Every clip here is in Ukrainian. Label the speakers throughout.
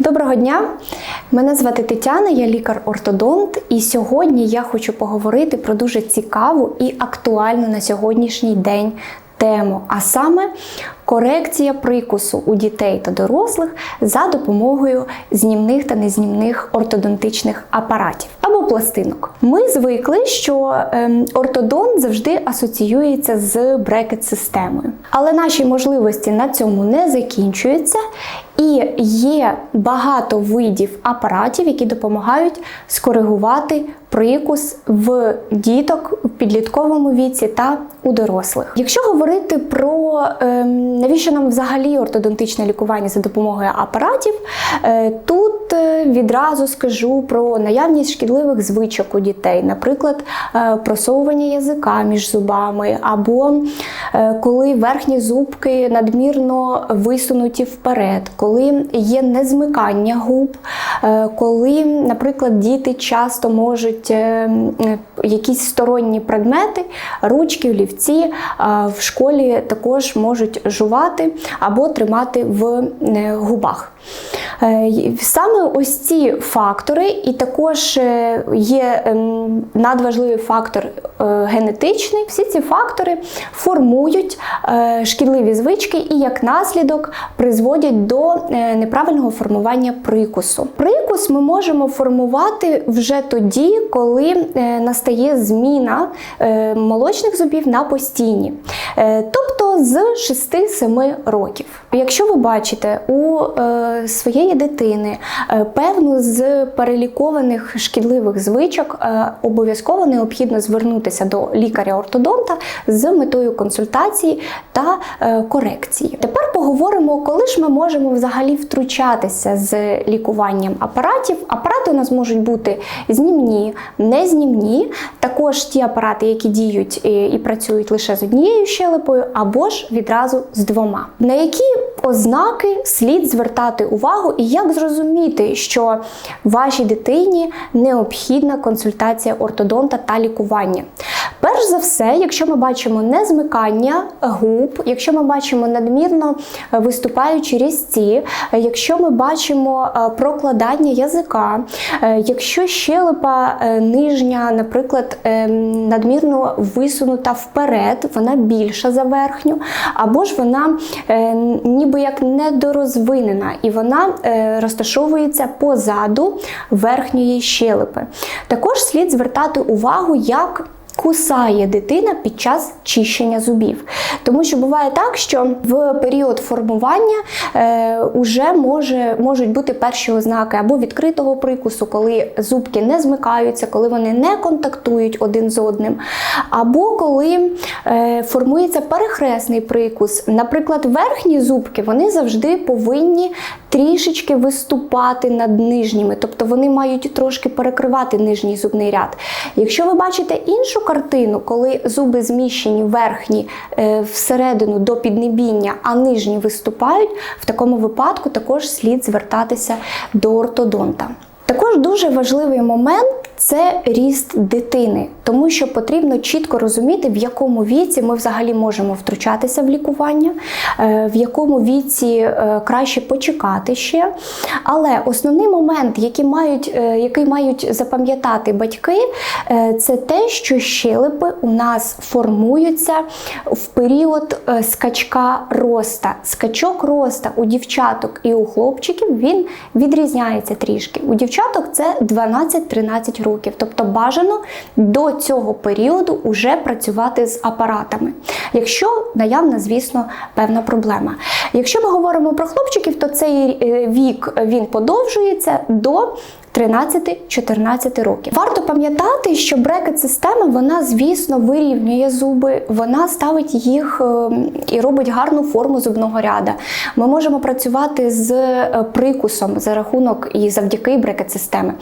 Speaker 1: Доброго дня! Мене звати Тетяна, я лікар-ортодонт, і сьогодні я хочу поговорити про дуже цікаву і актуальну на сьогоднішній день тему, а саме корекція прикусу у дітей та дорослих за допомогою знімних та незнімних ортодонтичних апаратів або пластинок. Ми звикли, що ем, ортодонт завжди асоціюється з брекет-системою, але наші можливості на цьому не закінчуються. І є багато видів апаратів, які допомагають скоригувати прикус в діток в підлітковому віці та у дорослих. Якщо говорити про ем, навіщо нам взагалі ортодонтичне лікування за допомогою апаратів, е, тут е, відразу скажу про наявність шкідливих звичок у дітей, наприклад, е, просовування язика між зубами, або коли верхні зубки надмірно висунуті вперед, коли є незмикання губ, коли, наприклад, діти часто можуть якісь сторонні предмети, ручки, олівці е, в школі також можуть жувати або тримати в е, губах. Е, Саме ось ці фактори, і також е, є ем, надважливий фактор е, генетичний. Всі ці фактори формують шкідливі звички і як наслідок призводять до неправильного формування прикусу. Прикус ми можемо формувати вже тоді, коли настає зміна молочних зубів на постійні, Е, з 6-7 років. Якщо ви бачите у е, своєї дитини е, певну з перелікованих шкідливих звичок, е, обов'язково необхідно звернутися до лікаря-ортодонта з метою консультації та е, корекції. Тепер поговоримо, коли ж ми можемо взагалі втручатися з лікуванням апаратів. Апарати у нас можуть бути знімні, незнімні, також ті апарати, які діють і, і працюють лише з однією щелепою, або ж відразу з двома. На які ознаки слід звертати увагу, і як зрозуміти, що вашій дитині необхідна консультація ортодонта та лікування? Перш за все, якщо ми бачимо незмикання губ, якщо ми бачимо надмірно виступаючі різці, якщо ми бачимо е, прокладання язика, е, якщо щелепа е, нижня, наприклад, надмірно висунута вперед, вона більша за верхню, або ж вона е, ніби як недорозвинена, і вона е, розташовується позаду верхньої щелепи. Також слід звертати увагу, як Кусає дитина під час чищення зубів. Тому що буває так, що в період формування е, уже може, можуть бути перші ознаки або відкритого прикусу, коли зубки не змикаються, коли вони не контактують один з одним, або коли е, формується перехресний прикус. Наприклад, верхні зубки вони завжди повинні трішечки виступати над нижніми, тобто вони мають трошки перекривати нижній зубний ряд. Якщо ви бачите іншу картину, коли зуби зміщені верхні е, всередину до піднебіння, а нижні виступають, в такому випадку також слід звертатися до ортодонта. Також дуже важливий момент це ріст дитини, тому що потрібно чітко розуміти, в якому віці ми взагалі можемо втручатися в лікування, е, в якому віці е, краще почекати ще. Але основний момент, який мають, е, який мають запам'ятати батьки, це те, що щелепи у нас формуються в період скачка роста. Скачок роста у дівчаток і у хлопчиків він відрізняється трішки. У дівчаток це 12-13 років, тобто бажано до цього періоду вже працювати з апаратами. Якщо наявна, звісно, певна проблема. Якщо ми говоримо про хлопчиків, то цей е, вік він подовжується до 13-14 років. Варто пам'ятати, що брекет-система, вона, звісно, вирівнює зуби, вона ставить їх е, і робить гарну форму зубного ряда. Ми можемо працювати з е, прикусом за рахунок і завдяки брекет-системи.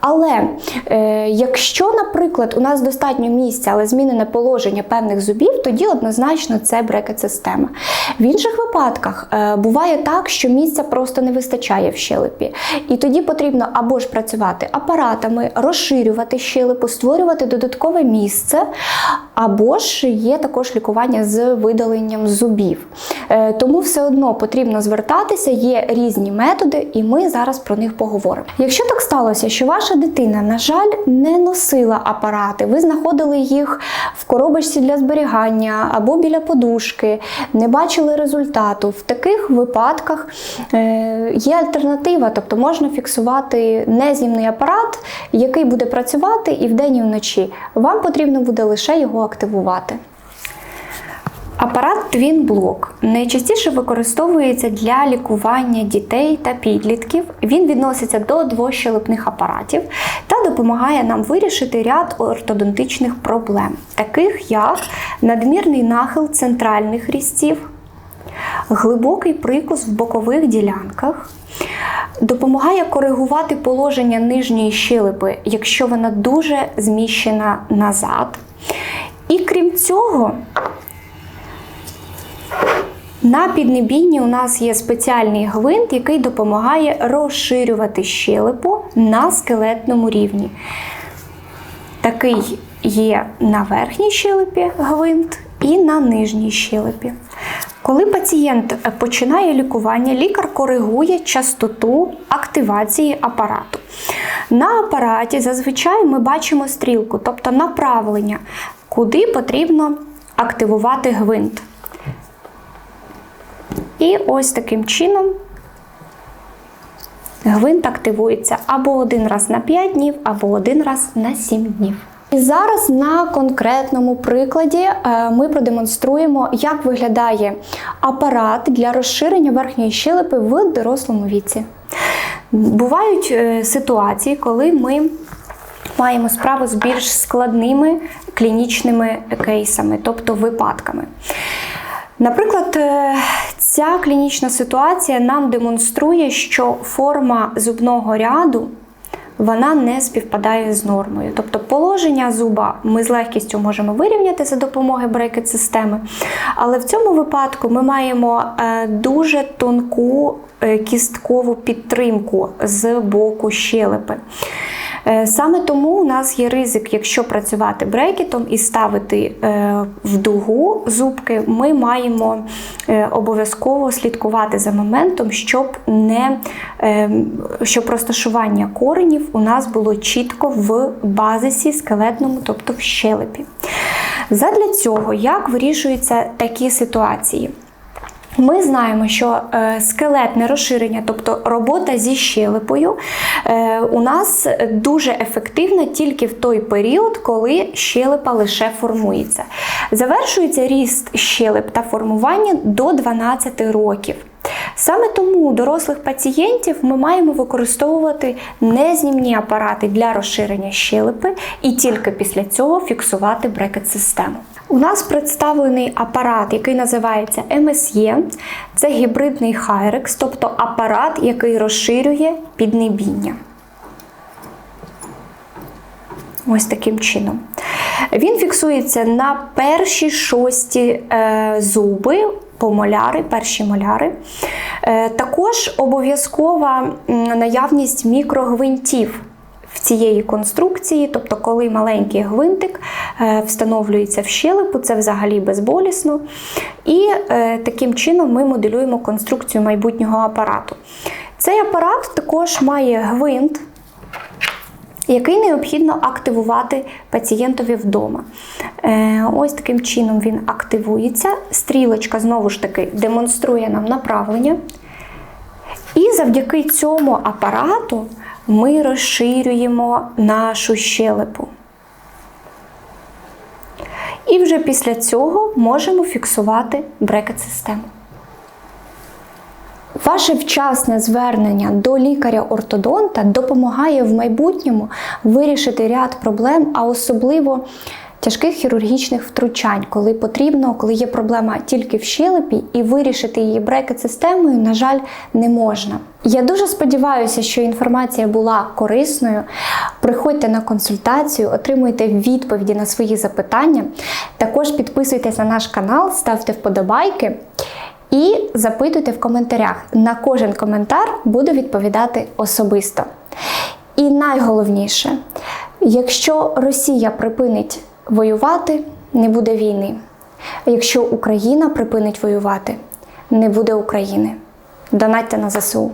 Speaker 1: Але е, якщо, наприклад, у нас достатньо місця, але змінене положення певних зубів, тоді однозначно це брекет-система. В інших випадках буває так, що місця просто не вистачає в щелепі. І тоді потрібно або або ж працювати апаратами, розширювати щелепу, створювати додаткове місце, або ж є також лікування з видаленням зубів. Е, Тому все одно потрібно звертатися, є різні методи, і ми зараз про них поговоримо. Якщо так сталося, що ваша дитина, на жаль, не носила апарати, ви знаходили їх в коробочці для зберігання або біля подушки, не бачили результату, в таких випадках е, є альтернатива, тобто можна фіксувати незнімний апарат, який буде працювати і вдень, і вночі. Вам потрібно буде лише його активувати. Апарат Twin Block найчастіше використовується для лікування дітей та підлітків. Він відноситься до двощелепних апаратів та допомагає нам вирішити ряд ортодонтичних проблем, таких як надмірний нахил центральних різців, глибокий прикус в бокових ділянках. Допомагає коригувати положення нижньої щелепи, якщо вона дуже зміщена назад. І крім цього, на піднебінні у нас є спеціальний гвинт, який допомагає розширювати щелепу на скелетному рівні. Такий є на верхній щелепі гвинт і на нижній щелепі. Коли пацієнт починає лікування, лікар коригує частоту активації апарату. На апараті зазвичай ми бачимо стрілку, тобто направлення, куди потрібно активувати гвинт. І ось таким чином гвинт активується або один раз на 5 днів, або один раз на 7 днів. І зараз на конкретному прикладі е, ми продемонструємо, як виглядає апарат для розширення верхньої щелепи в дорослому віці. Бувають е, ситуації, коли ми маємо справу з більш складними клінічними кейсами, тобто випадками. Наприклад, е, ця клінічна ситуація нам демонструє, що форма зубного ряду вона не співпадає з нормою. Тобто положення зуба ми з легкістю можемо вирівняти за допомогою брекет-системи, але в цьому випадку ми маємо е, дуже тонку е, кісткову підтримку з боку щелепи. Е, Саме тому у нас є ризик, якщо працювати брекетом і ставити е, в дугу зубки, ми маємо е, обов'язково слідкувати за моментом, щоб не щоб розташування коренів у нас було чітко в базисі скелетному, тобто в щелепі. Задля цього, як вирішуються такі ситуації? Ми знаємо, що е, скелетне розширення, тобто робота зі щелепою, е, у нас дуже ефективна тільки в той період, коли щелепа лише формується. Завершується ріст щелеп та формування до 12 років. Саме тому дорослих пацієнтів ми маємо використовувати незнімні апарати для розширення щелепи і тільки після цього фіксувати брекет-систему. У нас представлений апарат, який називається MSE. Це гібридний Hyrex, тобто апарат, який розширює піднебіння. Ось таким чином. Він фіксується на перші шості е, зуби, помоляри, перші моляри. Е, також обов'язкова наявність мікрогвинтів в цієї конструкції, тобто, коли маленький гвинтик е, встановлюється в щелепу, це взагалі безболісно. І е, таким чином ми моделюємо конструкцію майбутнього апарату. Цей апарат також має гвинт. Який необхідно активувати пацієнтові вдома. Е, ось таким чином він активується. Стрілочка, знову ж таки, демонструє нам направлення. І завдяки цьому апарату ми розширюємо нашу щелепу. І вже після цього можемо фіксувати брекет-систему. Ваше вчасне звернення до лікаря-ортодонта допомагає в майбутньому вирішити ряд проблем, а особливо тяжких хірургічних втручань, коли потрібно, коли є проблема тільки в щелепі, і вирішити її брекет-системою, на жаль, не можна. Я дуже сподіваюся, що інформація була корисною. Приходьте на консультацію, отримуйте відповіді на свої запитання. Також підписуйтесь на наш канал, ставте вподобайки. І запитуйте в коментарях. На кожен коментар буду відповідати особисто. І найголовніше, якщо Росія припинить воювати, не буде війни. Якщо Україна припинить воювати, не буде України. Донатьте на ЗСУ.